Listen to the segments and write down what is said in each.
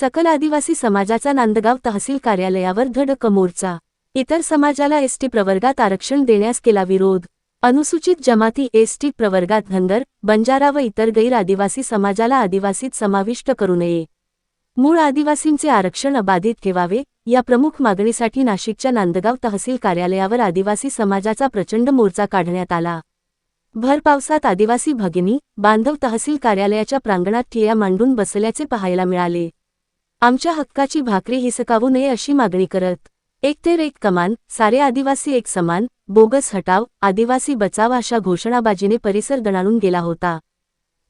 सकल आदिवासी समाजाचा नांदगाव तहसील कार्यालयावर धडक मोर्चा. इतर समाजाला एसटी प्रवर्गात आरक्षण देण्यास केला विरोध. अनुसूचित जमाती एसटी प्रवर्गात धनगर बंजारा व इतर गैर आदिवासी समाजाला आदिवासीत समाविष्ट करू नये. मूळ आदिवासींचे आरक्षण अबाधित ठेवावे या प्रमुख मागणीसाठी नाशिकच्या नांदगाव तहसील कार्यालयावर आदिवासी समाजाचा प्रचंड मोर्चा काढण्यात आला. भर पावसात आदिवासी भगिनी बांधव तहसील कार्यालयाच्या प्रांगणात ठिया मांडून बसल्याचे पाहायला मिळाले. आमच्या हक्काची भाकरी हिसकावू नये अशी मागणी करत एकतेर एक कमान सारे आदिवासी एक समान बोगस हटाव आदिवासी बचाव अशा घोषणाबाजीने परिसर दणाणून गेला होता.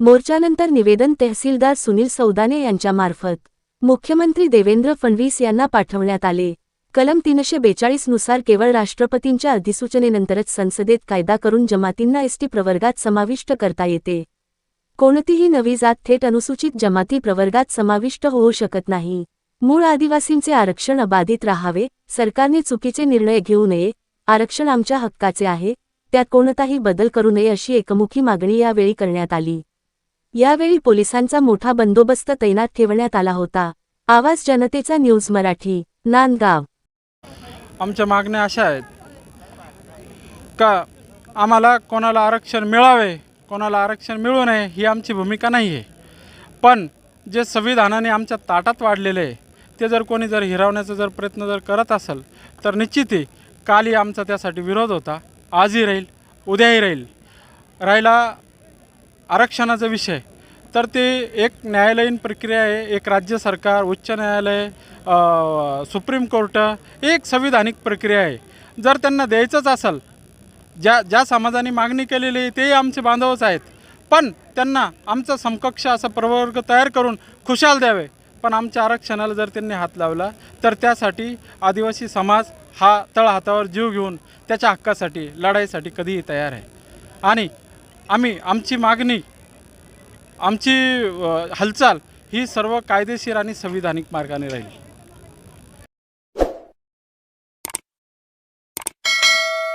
मोर्चानंतर निवेदन तहसीलदार सुनील सौदाने यांच्यामार्फत मुख्यमंत्री देवेंद्र फडणवीस यांना पाठवण्यात आले. कलम तीनशे बेचाळीसनुसार केवळ राष्ट्रपतींच्या अधिसूचनेनंतरच संसदेत कायदा करून जमातींना एसटी प्रवर्गात समाविष्ट करता येते. कोणतीही नवी जात थेट अनुसूचित जमाती प्रवर्गात समाविष्ट होऊ शकत नाही. मूळ आदिवासींचे आरक्षण अबाधित राहावे सरकारने चुकीचे निर्णय घेऊ नये आरक्षण आमच्या हक्काचे आहे त्यात कोणताही बदल करू नये अशी एकमुखी मागणी यावेळी करण्यात आली. यावेळी पोलिसांचा मोठा बंदोबस्त तैनात ठेवण्यात आला होता. आवाज जनतेचा न्यूज मराठी नांदगाव. आमच्या मागण्या अशा आहेत. का आम्हाला कोणाला आरक्षण मिळावे? कोणाला आरक्षण मिळू नये ही आमची भूमिका नाही आहे पण जे संविधानाने आमच्या ताटात वाढलेले आहे ते जर कोणी जर हिरावण्याचा जर प्रयत्न जर करत असेल तर निश्चित आहे कालही आमचा त्यासाठी विरोध होता. आजही राहील उद्याही राहील. राहिला आरक्षणाचा विषय. तर ते एक न्यायालयीन प्रक्रिया आहे एक राज्य सरकार उच्च न्यायालय सुप्रीम कोर्ट एक संविधानिक प्रक्रिया आहे. जर त्यांना द्यायचंच असेल ज्या ज्या समाजाने मागणी केलेली आहे तेही आमचे बांधवच आहेत. पण त्यांना आमचा समकक्ष असा प्रवर्ग तयार करून खुशाल द्यावे. पण आमच्या आरक्षणाला जर त्यांनी हात लावला तर त्यासाठी आदिवासी समाज हा तळहातावर जीव घेऊन त्याच्या हक्कासाठी लढाईसाठी कधीही तयार आहे. आणि आम्ही आमची मागणी आमची हालचाल ही सर्व कायदेशीर आणि संविधानिक मार्गाने राहील.